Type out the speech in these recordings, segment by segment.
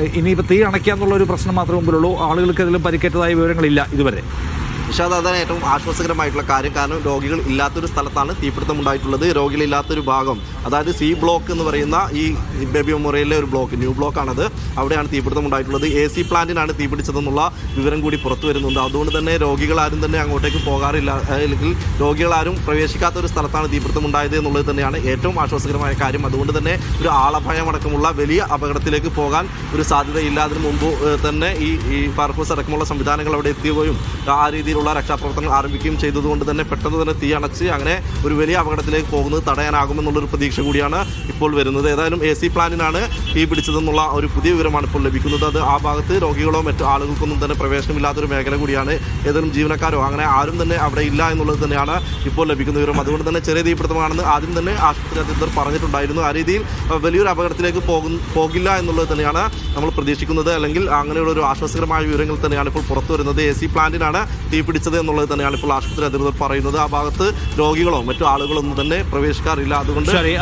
ഇനിയിപ്പോൾ തീ അണയ്ക്കാന്നുള്ള ഒരു പ്രശ്നം മാത്രമേ മുമ്പിലുള്ളൂ. ആളുകൾക്ക് അതിലും പരിക്കേറ്റതായ വിവരങ്ങളില്ല ഇതുവരെ. നിഷാദ് അതാണ് ഏറ്റവും ആശ്വാസകരമായിട്ടുള്ള കാര്യം. കാരണം രോഗികൾ ഇല്ലാത്തൊരു സ്ഥലത്താണ് തീപിടുത്തം ഉണ്ടായിട്ടുള്ളത് രോഗികളില്ലാത്തൊരു ഭാഗം. അതായത് സി ബ്ലോക്ക് എന്ന് പറയുന്ന ഈ ബേബി മെമ്മോറിയലിലെ ഒരു ബ്ലോക്ക് ന്യൂ ബ്ലോക്കാണത്. അവിടെയാണ് തീപിടുത്തം ഉണ്ടായിട്ടുള്ളത് എ സി പ്ലാന്റിനാണ് തീപിടിച്ചതെന്നുള്ള വിവരം കൂടി പുറത്തു വരുന്നുണ്ട്. അതുകൊണ്ട് തന്നെ രോഗികൾ ആരും തന്നെ അങ്ങോട്ടേക്ക് പോകാറില്ല. അല്ലെങ്കിൽ രോഗികളാരും പ്രവേശിക്കാത്ത ഒരു സ്ഥലത്താണ് തീപിടുത്തം ഉണ്ടായത് എന്നുള്ളത് തന്നെയാണ് ഏറ്റവും ആശ്വാസകരമായ കാര്യം. അതുകൊണ്ട് തന്നെ ഒരു ആളഭയമടക്കമുള്ള വലിയ അപകടത്തിലേക്ക് പോകാൻ ഒരു സാധ്യതയില്ല. അതിനു മുമ്പ് തന്നെ ഈ ഈ ഫയർഫോഴ്സ് അടക്കമുള്ള സംവിധാനങ്ങൾ അവിടെ എത്തുകയും ആ രീതിയിലുള്ള രക്ഷാപ്രവർത്തനങ്ങൾ ആരംഭിക്കുകയും ചെയ്തതുകൊണ്ട് തന്നെ പെട്ടെന്ന് തന്നെ തീ അണച്ച് അങ്ങനെ ഒരു വലിയ അപകടത്തിലേക്ക് പോകുന്നത് തടയാനാകുമെന്നുള്ളൊരു പ്രതീക്ഷ കൂടിയാണ് ഇപ്പോൾ വരുന്നത്. ഏതായാലും എ സി പ്ലാന്റിനാണ് തീ പിടിച്ചതെന്നുള്ള ഒരു പുതിയ വിവരമാണ് ഇപ്പോൾ ലഭിക്കുന്നത്. അത് ആ ഭാഗത്ത് രോഗികളോ മറ്റു ആളുകൾക്കൊന്നും തന്നെ പ്രവേശനമില്ലാത്തൊരു മേഖല കൂടിയാണ്. ഏതെങ്കിലും ജീവനക്കാരോ അങ്ങനെ ആരും തന്നെ അവിടെ ഇല്ല എന്നുള്ളത് തന്നെയാണ് ഇപ്പോൾ ലഭിക്കുന്ന വിവരം. അതുകൊണ്ട് തന്നെ ചെറിയ തീപിടുത്തമാണെന്ന് ആദ്യം തന്നെ ആശുപത്രി അധികൃതർ പറഞ്ഞിട്ടുണ്ടായിരുന്നു. ആ രീതിയിൽ വലിയൊരു അപകടത്തിലേക്ക് പോകും പോകില്ല എന്നുള്ളത് തന്നെയാണ് നമ്മൾ പ്രതീക്ഷിക്കുന്നത്. അല്ലെങ്കിൽ അങ്ങനെയുള്ള ഒരു ആശ്വാസകരമായ വിവരങ്ങൾ തന്നെയാണ് ഇപ്പോൾ പുറത്തു വരുന്നത്. എ സി പ്ലാന്റിനാണ് തീ പിടിച്ചത് എന്നുള്ളത് തന്നെയാണ് ഇപ്പോൾ ആശുപത്രി അധികൃതർ പറയുന്നത്. ആ ഭാഗത്ത് രോഗികളോ മറ്റു ആളുകളോ ഒന്നും തന്നെ പ്രവേശിക്കാറില്ല. അതുകൊണ്ട് ശരി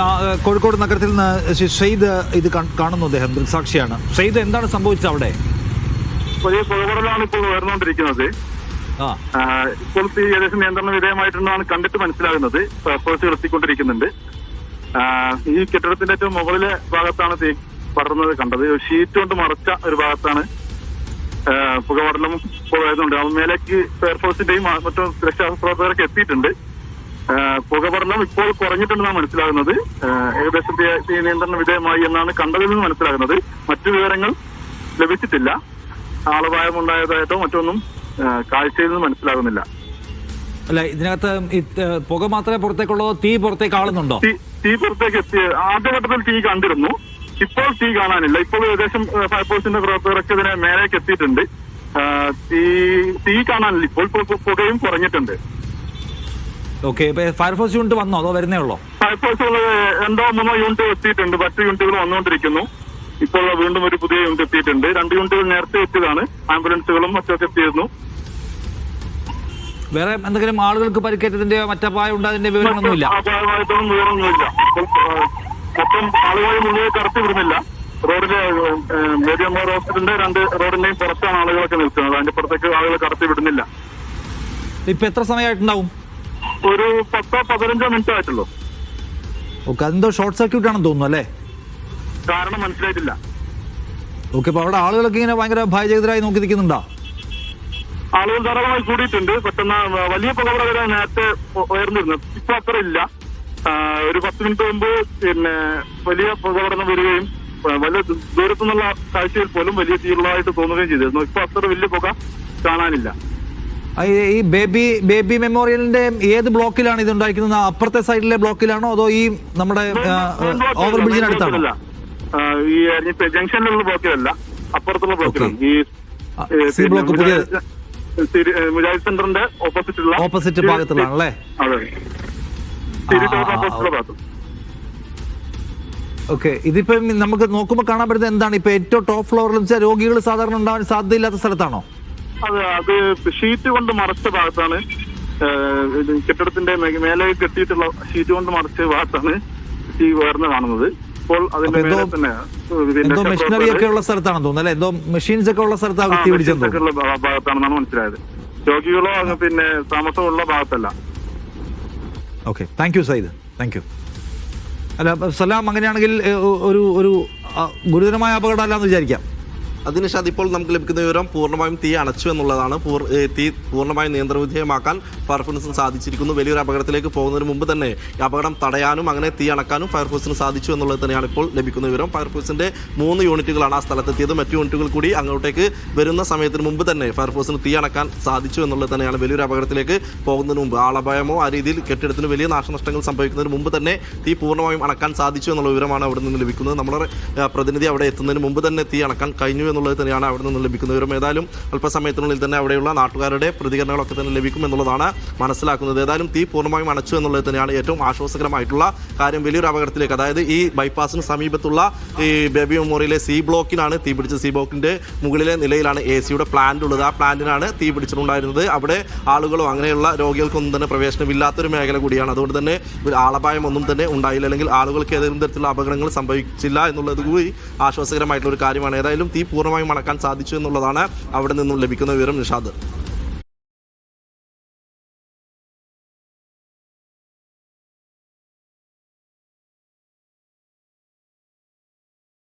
കോഴിക്കോട് നഗരത്തിൽ നിന്ന് സെയ്ദ് ഷെയ്ദ് ഇത് കാണുന്നു അദ്ദേഹം ദൃക്സാക്ഷിയാണ്. സെയ്ദ് എന്താണ് സംഭവിച്ചത് അവിടെ? വലിയ പുകപടലാണ് ഇപ്പോൾ ഉയർന്നുകൊണ്ടിരിക്കുന്നത്. ഇപ്പോൾ തീ ഏകദേശം നിയന്ത്രണ വിധേയമായിട്ടുണ്ടെന്നാണ് കണ്ടിട്ട് മനസ്സിലാകുന്നത്. പേപ്പേഴ്സ് എത്തിക്കൊണ്ടിരിക്കുന്നുണ്ട്. ഈ കെട്ടിടത്തിന്റെ ഏറ്റവും മുകളിലെ ഭാഗത്താണ് തീ പടർന്നത് കണ്ടത്. ഷീറ്റ് കൊണ്ട് മറച്ച ഒരു ഭാഗത്താണ് വരുന്നുണ്ട് അവ മേലേക്ക് ഫയർഫോഴ്സിന്റെയും മറ്റു മറ്റു പ്രവർത്തകരൊക്കെ എത്തിയിട്ടുണ്ട്. പുകപടലം ഇപ്പോൾ കുറഞ്ഞിട്ടുണ്ടെന്നാണ് മനസ്സിലാകുന്നത്. ഏകദേശം നിയന്ത്രണ വിധേയമായി എന്നാണ് കണ്ടതിൽ നിന്ന് മനസ്സിലാകുന്നത്. മറ്റു വിവരങ്ങൾ ലഭിച്ചിട്ടില്ല. ആളപായം ഉണ്ടായതായിട്ടോ മറ്റൊന്നും കാഴ്ചയിൽ നിന്ന് മനസ്സിലാകുന്നില്ല. അല്ല ഇതിനകത്ത് പുക മാത്രമേ പുറത്തേക്കുള്ളൂ തീ പുറത്തേക്ക് ആളുന്നുണ്ടോ? തീ പുറത്തേക്ക് എത്തി ആദ്യഘട്ടത്തിൽ തീ കണ്ടിരുന്നു. ഇപ്പോൾ തീ കാണാനില്ല. ഇപ്പോൾ ഏകദേശം ഫയർ ഫയർഫോഴ്സിന്റെ പ്രവർത്തകരൊക്കെ ഇതിനെ മേലേക്ക് എത്തിയിട്ടുണ്ട്. തീ തീ കാണാനില്ല. ഇപ്പോൾ പുകയും കുറഞ്ഞിട്ടുണ്ട്. ഓക്കെ ഇപ്പൊ ഫയർഫോഴ്സ് യൂണിറ്റ് വന്നോ? അതോ വരുന്നേ ഉള്ളോ? ഫയർഫോഴ്സ് രണ്ടോ മൂന്നോ യൂണിറ്റ് എത്തിയിട്ടുണ്ട്. മറ്റു യൂണിറ്റുകൾ വന്നുകൊണ്ടിരിക്കുന്നു. ഇപ്പോൾ വീണ്ടും ഒരു പുതിയ യൂണിറ്റ് എത്തിയിട്ടുണ്ട്. രണ്ട് യൂണിറ്റുകൾ നേരത്തെ എത്തിയതാണ്. ആംബുലൻസുകളും മറ്റൊക്കെ എത്തിയിരുന്നു. വേറെ എന്തെങ്കിലും ആളുകൾക്ക് പരിക്കേറ്റതിന്റെ മറ്റപ്പായ ഉണ്ടായതിന്റെ വിവരങ്ങളൊന്നുമില്ല? വിവരമൊന്നുമില്ല. മൊത്തം ആളുകളെ മുന്നേ കടത്തി വിടുന്നില്ല. റോഡിലെ മേരിയമ്മ ഹോസ്പിറ്റലിന്റെ രണ്ട് റോഡിന്റെയും പുറത്താണ് ആളുകളൊക്കെ നിൽക്കുന്നത്. അതിന്റെ പുറത്തേക്ക് ആളുകളെ കടത്തി വിടുന്നില്ല. ഇപ്പൊ എത്ര സമയമായിട്ടുണ്ടാവും? ഒരു പത്തോ പതിനഞ്ചോ മിനിറ്റ് ആയിട്ടുള്ളൂ. ഓക്കെ അതെന്തോ ഷോർട്ട് സർക്യൂട്ട് ആണെന്ന് തോന്നുന്നു അല്ലേ? കാരണം മനസ്സിലായിട്ടില്ല. ഓക്കെ അപ്പൊ അവിടെ ആളുകളൊക്കെ ഇങ്ങനെ ഭയങ്കര ഭയചകിതരായി നോക്കി നിൽക്കുന്നുണ്ടോ? ആളുകൾ ധാരാളമായി കൂടിയിട്ടുണ്ട്. പെട്ടെന്ന് വലിയ പുകപടകര നേരത്തെ ഉയർന്നിരുന്നു. ഇപ്പൊ അത്ര ഇല്ല. ഒരു പത്ത് മിനിറ്റ് മുമ്പ് പിന്നെ വലിയ പുകപടനം വരികയും വലിയ ദൂരത്തു ദൂരത്തുനിന്നുള്ള കാഴ്ചയിൽ പോലും വലിയ തീരുള്ളതായിട്ട് തോന്നുകയും ചെയ്തിരുന്നു. ഇപ്പൊ അത്ര വലിയ പുക കാണാനില്ല. ഈ- ബേബി ബേബി മെമ്മോറിയലിന്റെ ഏത് ബ്ലോക്കിലാണ് ഇത് ഉണ്ടായിരിക്കുന്നത്? അപ്പുറത്തെ സൈഡിലെ ബ്ലോക്കിലാണോ അതോ ഈ നമ്മുടെ ഓവർ ബ്രിഡ്ജിന് അടുത്താണോ? ഈ ജംഗ്ഷനിലുള്ള ബ്ലോക്കിലല്ല അപ്പുറത്തുള്ള ബ്ലോക്കിലാണ്. ഈ സി ബ്ലോക്ക് പുതിയ മുജാഹിദ് സെന്ററിന്റെ ഓപ്പോസിറ്റുള്ള ഓപ്പോസിറ്റ് ഭാഗത്തുള്ളാണല്ലേ അതെ. ഓക്കെ ഇതിപ്പം നമുക്ക് നോക്കുമ്പോൾ കാണാൻ പറ്റുന്നത് എന്താണ്? ഇപ്പൊ ഏറ്റവും ടോപ്പ് ഫ്ലോറിൽ വെച്ചാൽ രോഗികൾ സാധാരണ ഉണ്ടാവാൻ സാധ്യതയില്ലാത്ത സ്ഥലത്താണോ? അതെ അത് ഷീറ്റ് കൊണ്ട് മറച്ച ഭാഗത്താണ്. കെട്ടിടത്തിന്റെ മേലെ കെട്ടിയിട്ടുള്ള ഷീറ്റ് കൊണ്ട് മറച്ച ഭാഗത്താണ് ഈ ഉയർന്നു കാണുന്നത്. ഇപ്പോൾ അതിന്റെ മേലെ തന്നെ എന്തോ മെഷീനറി ഒക്കെ ഉള്ള സ്ഥലത്താണെന്ന് തോന്നുന്നു അല്ലെ? എന്തോ മെഷീൻസ് ഒക്കെ ഉള്ള സ്ഥലത്താണ് തീ ഭാഗത്താണെന്നാണ് മനസ്സിലായത്. രോഗികളോ പിന്നെ താമസമുള്ള ഭാഗത്തല്ല. Okay thank you Saeed thank you അല്ല സലാം അങ്ങനെയാണെങ്കിൽ ഒരു ഒരു ഗുരുതരമായ അപകടമല്ല എന്ന് വിചാരിക്കാം. അതിനുശേഷം ഇപ്പോൾ നമുക്ക് ലഭിക്കുന്ന വിവരം പൂർണമായും തീ അണച്ചു എന്നുള്ളതാണ്. തീ പൂർണമായും നിയന്ത്രണവിധേയമാക്കാൻ ഫയർഫോഴ്സിന് സാധിച്ചിരിക്കുന്നു. വലിയൊരു അപകടത്തിലേക്ക് പോകുന്നതിന് മുമ്പ് തന്നെ അപകടം തടയാനും അങ്ങനെ തീ അണക്കാനും ഫയർഫോഴ്സിന് സാധിച്ചു എന്നുള്ളത് തന്നെയാണ് ഇപ്പോൾ ലഭിക്കുന്ന വിവരം. ഫയർഫോഴ്സിന്റെ മൂന്ന് യൂണിറ്റുകളാണ് ആ സ്ഥലത്തെത്തിയത്. മറ്റു യൂണിറ്റുകൾ കൂടി അങ്ങോട്ടേക്ക് വരുന്ന സമയത്തിന് മുമ്പ് തന്നെ ഫയർഫോഴ്സിന് തീ അണക്കാൻ സാധിച്ചു എന്നുള്ളത് തന്നെയാണ് വലിയൊരു അപകടത്തിലേക്ക് പോകുന്നതിന് മുമ്പ്. ആളപായമോ ആ രീതിയിൽ കെട്ടിടത്തിന് വലിയ നാശനഷ്ടങ്ങൾ സംഭവിക്കുന്നതിന് മുമ്പ് തന്നെ തീ പൂർണമായും അണക്കാൻ സാധിച്ചു എന്നുള്ള വിവരമാണ് അവിടെ നിന്ന് ലഭിക്കുന്നത്. നമ്മുടെ പ്രതിനിധി അവിടെ എത്തുന്നതിന് മുമ്പ് തന്നെ തീ അണക്കാൻ കഴിഞ്ഞു എന്നുള്ളത് തന്നെയാണ് അവിടെ നിന്ന് ലഭിക്കുന്ന വിവരം ഏതായാലും അല്പസമയത്തിനുള്ളിൽ തന്നെ അവിടെയുള്ള നാട്ടുകാരുടെ പ്രതികരണങ്ങളൊക്കെ തന്നെ ലഭിക്കും എന്നുള്ളതാണ് മനസ്സിലാക്കുന്നത്. ഏതായാലും തീ പൂർണമായും അണച്ചു എന്നുള്ളത് തന്നെയാണ് ഏറ്റവും ആശ്വാസകരമായിട്ടുള്ള കാര്യം. വലിയൊരു അപകടത്തിലേക്ക് അതായത് ഈ ബൈപ്പാസിന് സമീപത്തുള്ള ഈ ബേബി മെമ്മോറിയലെ സി ബ്ലോക്കിനാണ് തീ പിടിച്ച. സി ബ്ലോക്കിന്റെ മുകളിലെ നിലയിലാണ് എ സിയുടെ പ്ലാന്റ് ഉള്ളത്. ആ പ്ലാന്റിനാണ് തീ പിടിച്ചിട്ടുണ്ടായിരുന്നത്. അവിടെ ആളുകളോ അങ്ങനെയുള്ള രോഗികൾക്കൊന്നും തന്നെ പ്രവേശനമില്ലാത്തൊരു മേഖല കൂടിയാണ്. അതുകൊണ്ട് തന്നെ ഒരു ആളപായം ഒന്നും തന്നെ ഉണ്ടായില്ല. അല്ലെങ്കിൽ ആളുകൾക്ക് ഏതെങ്കിലും തരത്തിലുള്ള അപകടങ്ങൾ സംഭവിച്ചില്ല എന്നുള്ളത് കൂടി ആശ്വാസകരമായിട്ടുള്ള ഒരു കാര്യമാണ്. ഏതായാലും തീ പൂർണമായും മണക്കാൻ സാധിച്ചു എന്നുള്ളതാണ് അവിടെ നിന്നും ലഭിക്കുന്ന വിവരം നിഷാദ്.